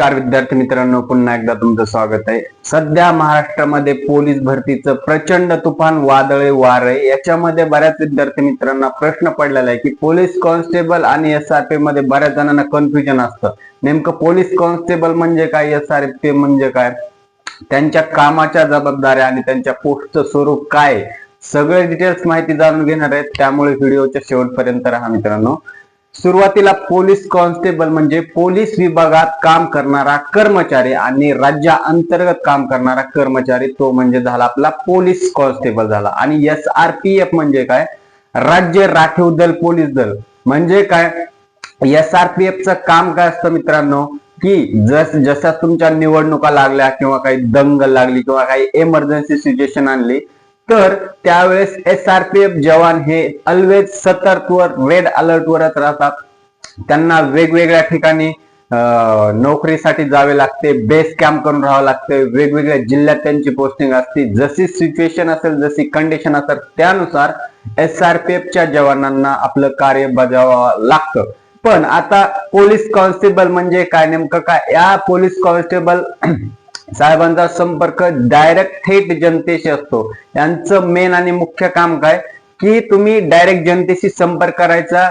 नमस्कार विद्यार्थी मित्रांनो पुन्हा एकदा तुमचं स्वागत आहे. सध्या महाराष्ट्रामध्ये पोलीस भरतीचं प्रचंड तुफान वादळे वार आहे याच्यामध्ये बऱ्याच विद्यार्थी मित्रांना प्रश्न पडलेला आहे की पोलीस कॉन्स्टेबल आणि एस आर पी मध्ये बऱ्याच जणांना कन्फ्युजन असतं. नेमकं पोलीस कॉन्स्टेबल म्हणजे काय एस आर पी म्हणजे काय? त्यांच्या कामाच्या जबाबदाऱ्या आणि त्यांच्या पोस्टचं स्वरूप काय? सगळे डिटेल्स माहिती जाणून घेणार आहेत. त्यामुळे व्हिडिओच्या शेवटपर्यंत राहा मित्रांनो. सुरुवातीला पोलीस कॉन्स्टेबल म्हणजे पोलीस विभागात काम करणारा कर्मचारी आणि राज्या अंतर्गत काम करणारा कर्मचारी तो म्हणजे झाला आपला पोलीस कॉन्स्टेबल झाला. आणि एस आर पी एफ म्हणजे काय? राज्य राखीव दल पोलीस दल. म्हणजे काय? एस आर पी एफ च काम काय असतं मित्रांनो? की जस जशा तुमच्या निवडणुका लागल्या किंवा काही दंगल लागली किंवा काही एमर्जन्सी सिच्युएशन आणली तर त्यावेळेस एस आर पी एफ जवान हे ऑलवेज सतर्कवर रेड अलर्टवरच राहतात. त्यांना वेगवेगळ्या ठिकाणी नोकरीसाठी जावे लागते बेस कॅम्प करून राहावं लागते. वेगवेगळ्या जिल्ह्यात त्यांची पोस्टिंग असते. जशी सिच्युएशन असेल जशी कंडिशन असेल त्यानुसार एस आर पी च्या जवानांना आपलं कार्य बजावावं लागतं. पण आता पोलीस कॉन्स्टेबल म्हणजे काय? नेमकं काय? या पोलीस कॉन्स्टेबल साहेबांचा संपर्क डायरेक्ट थेट जनतेशी असतो. यांचं मेन आणि मुख्य काम काय? की तुम्ही डायरेक्ट जनतेशी संपर्क करायचा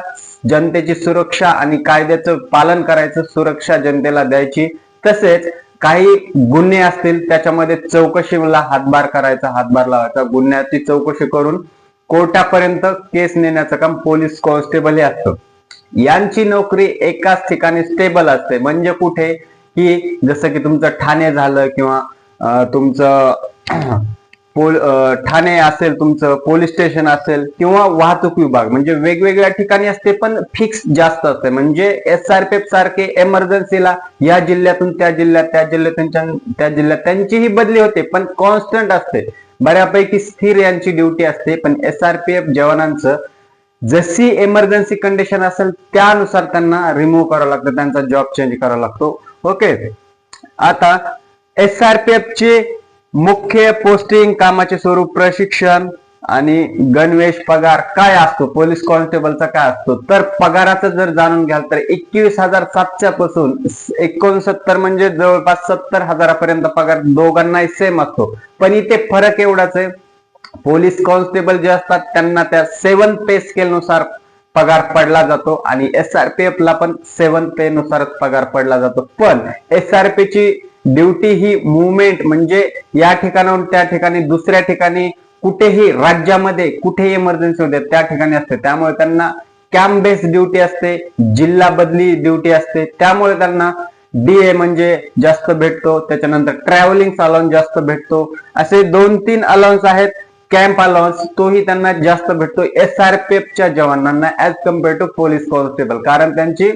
जनतेची सुरक्षा आणि कायद्याचं पालन करायचं सुरक्षा जनतेला द्यायची. तसेच काही गुन्हे असतील त्याच्यामध्ये चौकशीला हातभार करायचा हातभार लावायचा. गुन्ह्याची चौकशी करून कोर्टापर्यंत केस नेण्याचं काम पोलीस कॉन्स्टेबल हे असतं. यांची नोकरी एकाच ठिकाणी स्टेबल असते. म्हणजे कुठे? की जसं की तुमचं ठाणे झालं किंवा तुमचं पोल ठाणे असेल तुमचं पोलीस स्टेशन असेल किंवा वाहतूक विभाग म्हणजे वेगवेगळ्या ठिकाणी असते पण फिक्स जास्त असते. म्हणजे एस आर पी एफ सारखे एमर्जन्सीला या जिल्ह्यातून त्या जिल्ह्यात त्या जिल्ह्यातून त्या- त्या जिल्ह्यात त्यांचीही बदली होते पण कॉन्स्टंट असते. बऱ्यापैकी स्थिर यांची ड्युटी असते पण एस आर पी एफ जवानांचं जशी एमर्जन्सी कंडिशन असेल त्यानुसार त्यांना रिमूव्ह करावं लागतं त्यांचा जॉब चेंज करावा लागतो. ओके. आता एस आर पी एफ चे मुख्य पोस्टिंग कामाचे स्वरूप प्रशिक्षण आणि गणवेश पगार काय असतो? पोलीस कॉन्स्टेबलचा काय असतो? तर पगाराचं जर जाणून घ्याल तर एकवीस हजार सातशे पासून एकोणसत्तर म्हणजे जवळपास सत्तर हजारापर्यंत पगार दोघांनाही सेम असतो. पण इथे फरक एवढाच आहे. पोलीस कॉन्स्टेबल जे असतात त्यांना त्या सेवन पे स्केल नुसार पगार पडला जातो आणि एस आर पी एफ ला पण सेवन पे नुसारच पगार पडला जातो. पण एस आर पी ची ड्युटी ही मुवमेंट म्हणजे या ठिकाणाहून त्या ठिकाणी दुसऱ्या ठिकाणी कुठेही राज्यामध्ये कुठेही इमर्जन्सी होते त्या ठिकाणी असते. त्यामुळे त्यांना कॅम्प बेस्ड ड्युटी असते जिल्हा बदली ड्युटी असते. त्यामुळे त्यांना डीए म्हणजे जास्त भेटतो. त्याच्यानंतर ट्रॅव्हलिंग अलाउन्स जास्त भेटतो. असे दोन तीन अलाउन्स आहेत. कॅम्प अलाउन्स तोही त्यांना जास्त भेटतो. एस आर पी च्या जवानांना as compare to police constable कारण त्यांची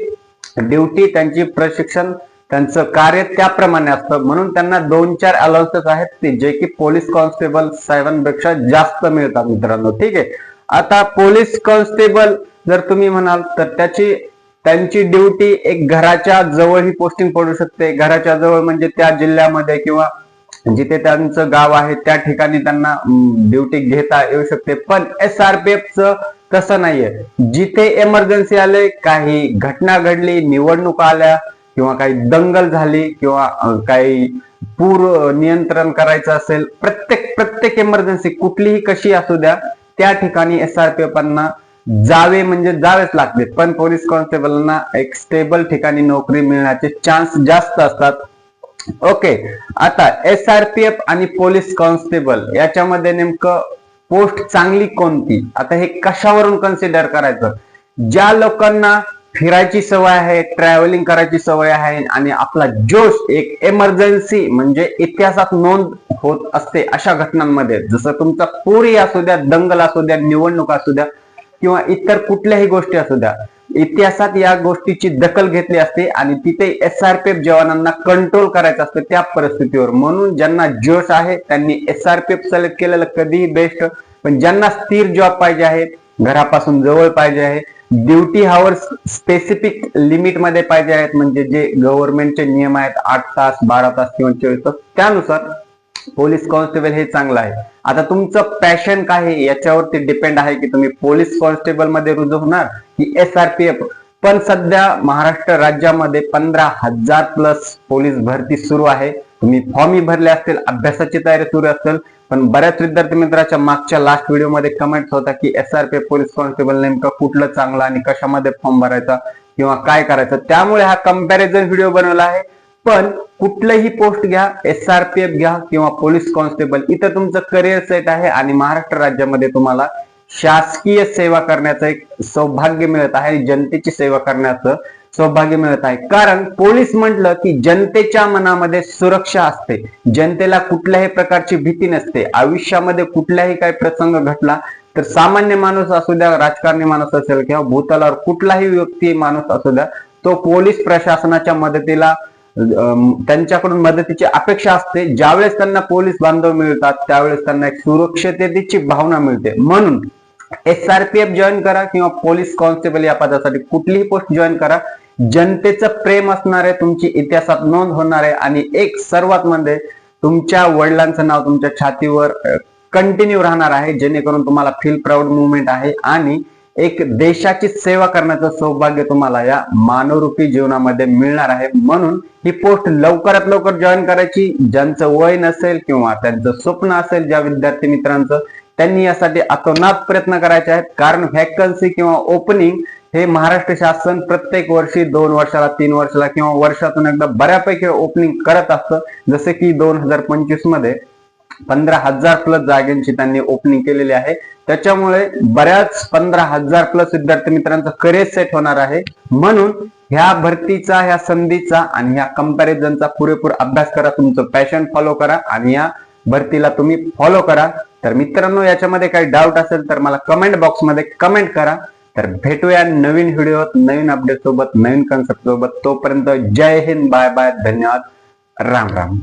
ड्युटी त्यांची प्रशिक्षण त्यांचं कार्य त्याप्रमाणे असतं. म्हणून त्यांना दोन चार अलाउन्सेस आहेत ते जे की पोलीस कॉन्स्टेबल साहेबांपेक्षा जास्त मिळतात मित्रांनो. ठीक आहे? आता पोलीस कॉन्स्टेबल जर तुम्ही म्हणाल तर त्याची त्यांची ड्युटी एक घराच्या जवळ ही पोस्टिंग पडू शकते. घराच्या जवळ म्हणजे त्या जिल्ह्यामध्ये किंवा जिथे त्यांचं गाव आहे त्या ठिकाणी त्यांना ड्युटी घेता येऊ शकते. पण एस आर पी एफ च तसं नाहीये. जिथे इमर्जन्सी आले काही घटना घडली निवडणुका आल्या किंवा काही दंगल झाली किंवा काही पूर नियंत्रण करायचं असेल प्रत्येक प्रत्येक इमर्जन्सी कुठलीही कशी असू द्या त्या ठिकाणी एस आर पी एफांना जावे म्हणजे जावेच लागते. पण पोलीस कॉन्स्टेबलना एक स्टेबल ठिकाणी नोकरी मिळण्याचे चान्स जास्त असतात. ओके. आता एस आर पी एफ आणि पोलीस कॉन्स्टेबल याच्यामध्ये नेमकं पोस्ट चांगली कोणती? आता हे कशावरून कन्सिडर करायचं? ज्या लोकांना फिरायची सवय आहे ट्रॅव्हलिंग करायची सवय आहे आणि आपला जोश एक एमर्जन्सी म्हणजे इतिहासात नोंद होत असते अशा घटनांमध्ये जसं तुमचा पुरी असू द्या दंगल असू द्या निवडणूक असू द्या किंवा इतर कुठल्याही गोष्टी असू द्या इतिहासात या गोष्टीची दखल घेतली असते आणि तिथे एस आर पी एफ जवानांना कंट्रोल करायचं असतं त्या परिस्थितीवर. म्हणून ज्यांना जोश आहे त्यांनी S R P F select केलेलं कधीही बेस्ट पण ज्यांना स्थिर जॉब पाहिजे आहे घरापासून जवळ पाहिजे आहे ड्युटी हावर्स स्पेसिफिक लिमिटमध्ये पाहिजे आहेत म्हणजे जे गव्हर्नमेंटचे नियम आहेत आठ तास बारा तास किंवा चोवीस तास त्यानुसार पोलीस कॉन्स्टेबल हे चांगलं आहे. आता तुमचं पॅशन काय आहे याच्यावरती डिपेंड आहे की तुम्ही पोलीस कॉन्स्टेबलमध्ये रुजू होणार? की एस आर पी एफ पण सध्या महाराष्ट्र राज्यामध्ये पंधरा हजार प्लस पोलीस भरती सुरू आहे. तुम्ही फॉर्मही भरले असतील अभ्यासाची तयारी सुरू असेल पण बऱ्याच विद्यार्थी मित्राच्या मागच्या लास्ट व्हिडिओमध्ये कमेंट होता की S R P police constable नेमकं कुठलं चांगलं आणि कशामध्ये फॉर्म भरायचा किंवा काय करायचं. त्यामुळे हा कंपॅरिझन व्हिडिओ बनवला आहे. पण कुठलंही पोस्ट घ्या एस आर पी एफ घ्या किंवा पोलीस कॉन्स्टेबल इथं तुमचं करिअर सेट आहे आणि महाराष्ट्र राज्यामध्ये तुम्हाला शासकीय सेवा करण्याचं एक सौभाग्य मिळत आहे जनतेची सेवा करण्याचं सौभाग्य मिळत आहे. कारण पोलीस म्हटलं की जनतेच्या मनामध्ये सुरक्षा असते. जनतेला कुठल्याही प्रकारची भीती नसते. आयुष्यामध्ये कुठलाही काही प्रसंग घटला तर सामान्य माणूस असू द्या राजकारणी माणूस असेल किंवा भूतलावर कुठलाही व्यक्ती माणूस असू द्या तो पोलीस प्रशासनाच्या मदतीला त्यांच्याकडून मदतीची अपेक्षा असते. ज्यावेळेस त्यांना पोलीस बांधव मिळतात त्यावेळेस त्यांना एक सुरक्षिततेची भावना मिळते. म्हणून S R P F join करा किंवा पोलीस कॉन्स्टेबल या पदासाठी कुठलीही पोस्ट जॉईन करा. जनतेचं प्रेम असणार आहे तुमची इतिहासात नोंद होणार आहे आणि एक सर्वात म्हणजे तुमच्या वडिलांचं नाव तुमच्या छातीवर कंटिन्यू राहणार आहे जेणेकरून तुम्हाला फील प्राऊड मुवमेंट आहे आणि एक देशाची सेवा करण्याचं सौभाग्य तुम्हाला या मानवरूपी जीवनामध्ये मिळणार आहे. म्हणून ही पोस्ट लवकरात लवकर जॉईन करायची. ज्यांचं वय नसेल किंवा त्यांचं स्वप्न असेल ज्या विद्यार्थी मित्रांचं त्यांनी यासाठी अतोनात प्रयत्न करायचे आहेत. कारण व्हॅकन्सी किंवा ओपनिंग हे महाराष्ट्र शासन प्रत्येक वर्षी दोन वर्षाला तीन वर्षाला किंवा वर्षातून एकदा बऱ्यापैकी ओपनिंग करत असतं. जसे की दोन हजार पंचवीसमध्ये पंधरा हजार प्लस जागांची त्यांनी ओपनिंग केलेली आहे. त्याच्यामुळे बऱ्याच पंधरा हजार प्लस विद्यार्थी मित्रांचं करिअर सेट होणार आहे. म्हणून ह्या भरतीचा ह्या संधीचा आणि ह्या कंपॅरिझनचा पुरेपूर अभ्यास करा. तुमचं पॅशन फॉलो करा आणि या भरतीला तुम्ही फॉलो करा. तर मित्रांनो याच्यामध्ये काही डाऊट असेल तर मला कमेंट बॉक्समध्ये कमेंट करा. तर भेटूया नवीन व्हिडिओत नवीन अपडेट सोबत नवीन कन्सेप्ट सोबत. तोपर्यंत जय हिंद बाय बाय धन्यवाद. राम राम.